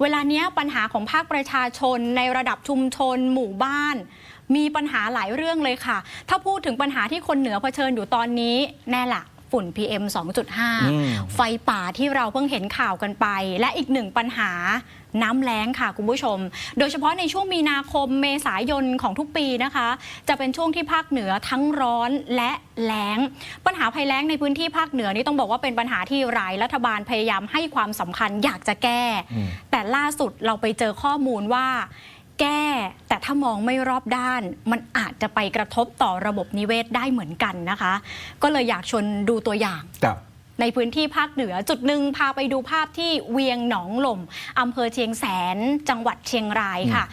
เวลาเนี้ยปัญหาของภาคประชาชนในระดับชุมชน หมู่บ้าน มีปัญหาหลายเรื่องเลยค่ะ ถ้าพูดถึงปัญหาที่คนเหนือเผชิญอยู่ตอนนี้แน่ละ ฝุ่น PM อืม2.5 ไฟป่าที่เราเพิ่งเห็นข่าวกันไป และอีกหนึ่งปัญหาน้ำแล้งค่ะคุณผู้ชม โดยเฉพาะในช่วงมีนาคมเมษายนของทุกปีนะคะ จะเป็นช่วงที่ภาคเหนือทั้งร้อนและแล้ง ปัญหาภัยแล้งในพื้นที่ภาคเหนือนี่ต้องบอกว่าเป็นปัญหาที่หลายรัฐบาลพยายามให้ความสำคัญอยากจะแก้อืมแต่ล่าสุดเราไปเจอข้อมูลว่า แก้ แต่ถ้ามองไม่รอบด้าน มันอาจจะไปกระทบต่อระบบนิเวศได้เหมือนกันนะคะ ก็เลยอยากชวนดูตัวอย่างกับในพื้นที่ภาคเหนือจุดหนึ่งพาไปดูภาพที่เวียงหนองหล่มอำเภอเชียงแสน จังหวัดเชียงรายค่ะ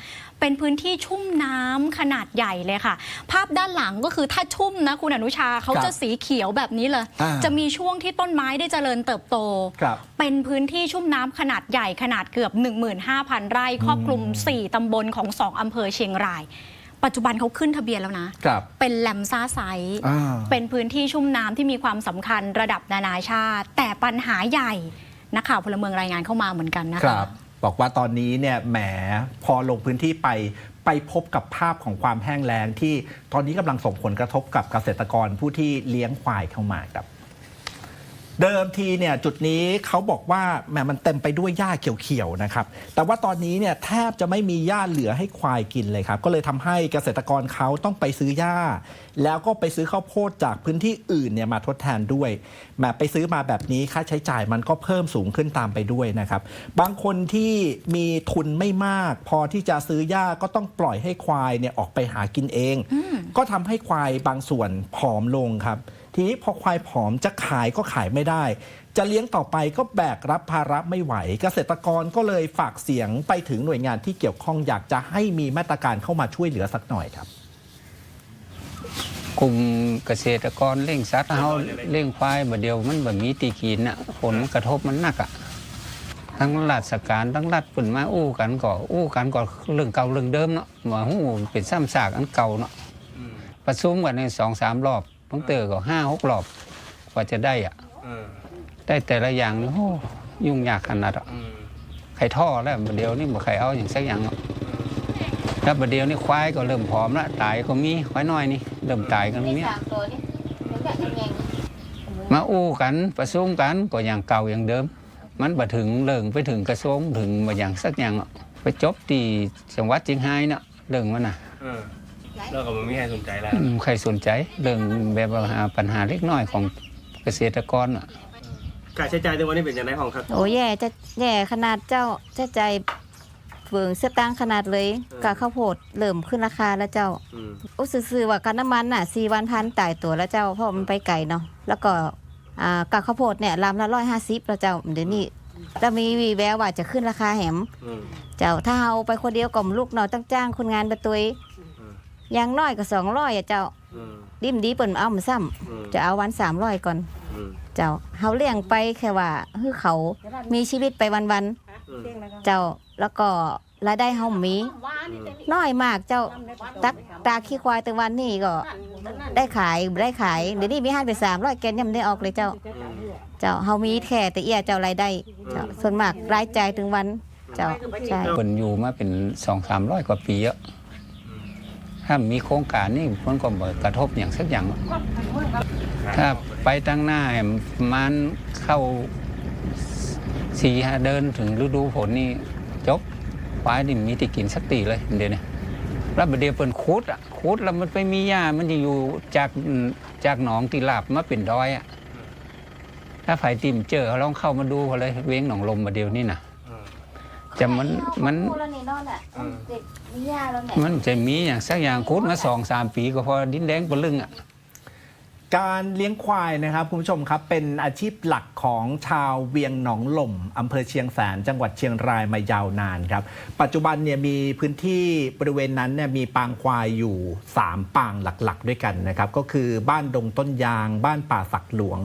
เป็นพื้นที่ชุ่มน้ำขนาดใหญ่เลยค่ะ ภาพด้านหลังก็คือถ้าชุ่มนะคุณอนุชาเขาครับจะสีเขียวแบบนี้เลยอ่าจะมีช่วงที่ต้นไม้ได้เจริญเติบโตครับเป็นพื้นที่ชุ่มน้ำขนาดใหญ่ขนาดเกือบ 15,000 ไร่ครอบคลุม 4ตำบลของ 2อำเภอเชียงรายปัจจุบันเขาขึ้นทะเบียนแล้วนะกับเป็นแลมซ่าไซต์อ่าเป็นพื้นที่ชุ่มน้ำที่มีความสำคัญระดับนานาชาติ แต่ปัญหาใหญ่ นักข่าวพลเมืองรายงานเข้ามาเหมือนกันนะคคะรั บอกว่าตอนนี้เนี่ยแหมพอลงพื้นที่ไปไปพบกับภาพของความแห้งแล้งที่ตอนนี้กำลังส่งผลกระทบกับเกษตรกรผู้ที่เลี้ยงควายเข้ามาครับ เดิมทีเนี่ยจุดนี้เขาบอกว่าแหมมันเต็มไปด้วยหญ้าเขียวๆนะครับ แต่ว่าตอนนี้เนี่ยแทบจะไม่มีหญ้าเหลือให้ควายกินเลยครับ ก็เลยทำให้เกษตรกรเขาต้องไปซื้อหญ้า แล้วก็ไปซื้อข้าวโพดจากพื้นที่อื่นเนี่ยมาทดแทนด้วยแหมไปซื้อมาแบบนี้ค่าใช้จ่ายมันก็เพิ่มสูงขึ้นตามไปด้วยนะครับ บางคนที่มีทุนไม่มาก พอที่จะซื้อหญ้าก็ต้องปล่อยให้ควายเนี่ยออกไปหากินเอง ก็ทำให้ควายบางส่วนผอมลงครับ ทีนี้พอควายผอมจะขายก็ขายไม่ได้ จะเลี้ยงต่อไปก็แบกรับภาระไม่ไหว เกษตรกรก็เลยฝากเสียงไปถึงหน่วยงานที่เกี่ยวข้องอยากจะให้มีมาตรการเข้ามาช่วยเหลือสักหน่อยครับกลุ่มเกษตรกรเลี้ยงสัตว์เฮาเลี้ยงควายบ่เดียวมันแบบมีตีกินน่ะผลกระทบมันหนักอะทั้งราชการทั้งรัฐเปิ่นมาอู้กันก็อู้กันก็เรื่องเก่าเรื่องเดิมเนาะว่าฮู้เป็นซ้ำซากอันเก่าเนาะประชุมกันในสองสามรอบ บางเตอก็ห้าหกรอบกว่าจะได้อะได้แต่ละอย่างนี่โอ้ยุ่งยากขนาดอะใครท่อแล้วบ่เดียวนี่บ่ใครเอาอย่างสักอย่างเนาะแล้วบ่เดียวนี่ควายก็เริ่มผอมละตายก็มีควายน้อยนี่เริ่มตายกันมีสามตัวนี่มันก็ยังไงมาอู้กันประชุมกันก็อย่างเก่าอย่างเดิม มันบ่ถึงเรื่องไปถึงกระทรวงถึงมาอย่างสักอย่างอะไปจบที่จังหวัดเชียงรายเนาะเรื่องมันน่ะเออ แล้วก็มันไม่มีใครสนใจแล้วอืมใครสนใจเรื่องแบบว่าหาปัญหาเล็กน้อยของเกษตรกรอะการใช้จ่ายในวันนี้เป็นยังไงของครับ โอ้แย่จะแย่ขนาดเจ้าเจ้าใจเฟืองเสื้อตังขนาดเลยกะข้าวโพดเริ่มขึ้นราคาแล้วเจ้าอืมอุยซื่อๆว่ากันน้ำมันน่ะสี่วันพันตายตัวแล้วเจ้าเพราะมันไปไกลเนาะแล้วก็อ่ากะข้าวโพดเนี่ยลำละร้อยห้าสิบแล้วเจ้าเดี๋ยวนี้จะมีวีแววว่าจะขึ้นราคาแหม อืมเจ้าถ้าเอาไปคนเดียวกล่อมลูกเนาะต้องจ้างคนงานประตุย อืมอย่างน้อยก็สองร้อยอะเจ้า อืมดิมดีเปิ่นเอามาซ้อืมำจะเอาวันสามร้อยก่อน อืมเจ้าเฮาเลี้ยงไปแค่ว่าคือเขามีชีวิตไปวันอืมๆเจ้าแล้วก็รายได้เฮามีน้อยมากเจ้าตักตาขี้ควายแต่วันนี้ก็ ได้ขายได้ขายเดี๋ยวนี้มีห้าไปสามร้อยแกนยังไม่ได้ออกเลยเจ้าเจ้าเฮามีแค่แต่เอียเจ้ารายได้เจ้าส่วนมากรายจ่ายถึงวัน เจ้าใช่เปิ่นอยู่มาเป็นสองสามร้อยกว่าปีแล้ว ถ้ามีโครงการนี่มันก็บ่กระทบอย่างสักอย่าง ถ้าไปตั้งหน้ามันเข้าสี่เดินถึงฤดูฝนนี่จบควายนี่มีที่กินสักตีเลยเดี๋ยวนี้แล้วเดี๋ยวเปิ่นคูดอะคูดแล้วมันไปมีหญ้ามันจะอยู่จากจากหนองที่ลาบมาเป็นดอยอะถ้าไผ่ติ่มเจอเขาลองเข้ามาดูเขาเลยเว้งหนองลมมาเดียวนี่นะ จะมันมันมียาแล้วแม่มันจะมีอย่างสักอย่างคูดมาสองสามปีก็พอดินแดงปะลึงอะ การเลี้ยงควายนะครับคุณผู้ชมครับเป็นอาชีพหลักของชาวเวียงหนองหล่มอำเภอเชียงแสนจังหวัดเชียงรายมายาวนานครับ ปัจจุบันเนี่ยมีพื้นที่บริเวณนั้นเนี่ยมีปางควายอยู่ 3 ปางหลักๆ ด้วยกันนะครับ ก็คือบ้านดงต้นยาง บ้านป่าสักหลวง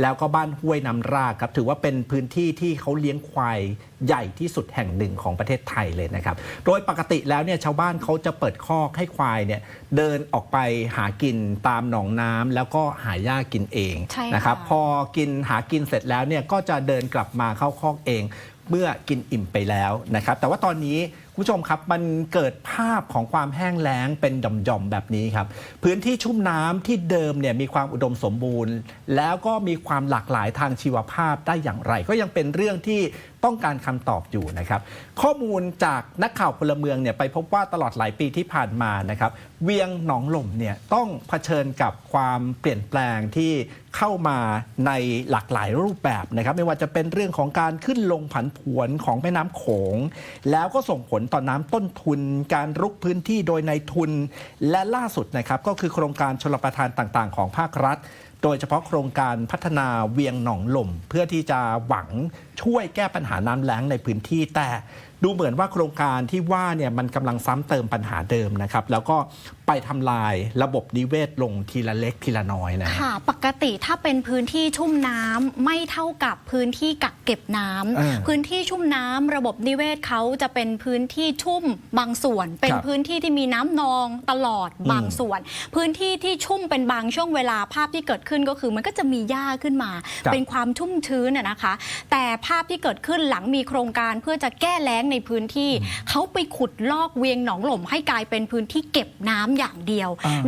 แล้วก็บ้านห้วยน้ำรากครับถือว่าเป็นพื้นที่ที่เขาเลี้ยงควาย ใหญ่ที่สุดแห่งหนึ่งของประเทศไทยเลยนะครับ โดยปกติแล้วเนี่ยชาวบ้านเขาจะเปิดคอกให้ควายเนี่ยเดินออกไปหากินตามหนองน้ำแล้วก็หาหญ้ากินเองใช่ค่ะนะครับพอกินหากินเสร็จแล้วเนี่ยก็จะเดินกลับมาเข้าคอกเองเมื่อกินอิ่มไปแล้วนะครับ แต่ว่าตอนนี้คุณผู้ชมครับมันเกิดภาพของความแห้งแล้งเป็นหย่อมๆแบบนี้ครับ พื้นที่ชุ่มน้ำที่เดิมเนี่ยมีความอุดมสมบูรณ์ แล้วก็มีความหลากหลายทางชีวภาพได้อย่างไร ก็ยังเป็นเรื่องที่ต้องการคำตอบอยู่นะครับ ข้อมูลจากนักข่าวพลเมืองเนี่ยไปพบว่าตลอดหลายปีที่ผ่านมานะครับ เวียงหนองหล่มเนี่ยต้องเผชิญกับความเปลี่ยนแปลงที่เข้ามาในหลากหลายรูปแบบนะครับ ไม่ว่าจะเป็นเรื่องของการขึ้นลงผันผวนของแม่น้ำโขง แล้วก็ส่งผลต่อน้ำต้นทุน การรุกพื้นที่โดยในทุน และล่าสุดนะครับก็คือโครงการชลประทานต่างๆ ของภาครัฐ โดยเฉพาะโครงการพัฒนาเวียงหนองหล่มเพื่อที่จะหวังช่วยแก้ปัญหาน้ำแล้งในพื้นที่แต่ดูเหมือนว่าโครงการที่ว่าเนี่ยมันกำลังซ้ำเติมปัญหาเดิมนะครับ แล้วก็ไปทำลายระบบนิเวศลงทีละเล็กทีละน้อยนะฮะค่ะ ปกติถ้าเป็นพื้นที่ชุ่มน้ำไม่เท่ากับพื้นที่กักเก็บน้ำเออพื้นที่ชุ่มน้ำระบบนิเวศเขาจะเป็นพื้นที่ชุ่มบางส่วน เป็นครับพื้นที่ที่มีน้ำนองตลอดบางส่วน พื้นที่ที่ชุ่มเป็นบางช่วงเวลาภาพที่เกิดขึ้นก็คือมันก็จะมีหญ้าขึ้นมาครับเป็นความชุ่มชื้นน่ะนะคะ แต่ภาพที่เกิดขึ้นหลังมีโครงการเพื่อจะแก้แล้งในพื้นที่ เขาไปขุดลอกเวียงหนองหล่มให้กลายเป็นพื้นที่เก็บน้ำอย่างเดียวอ่า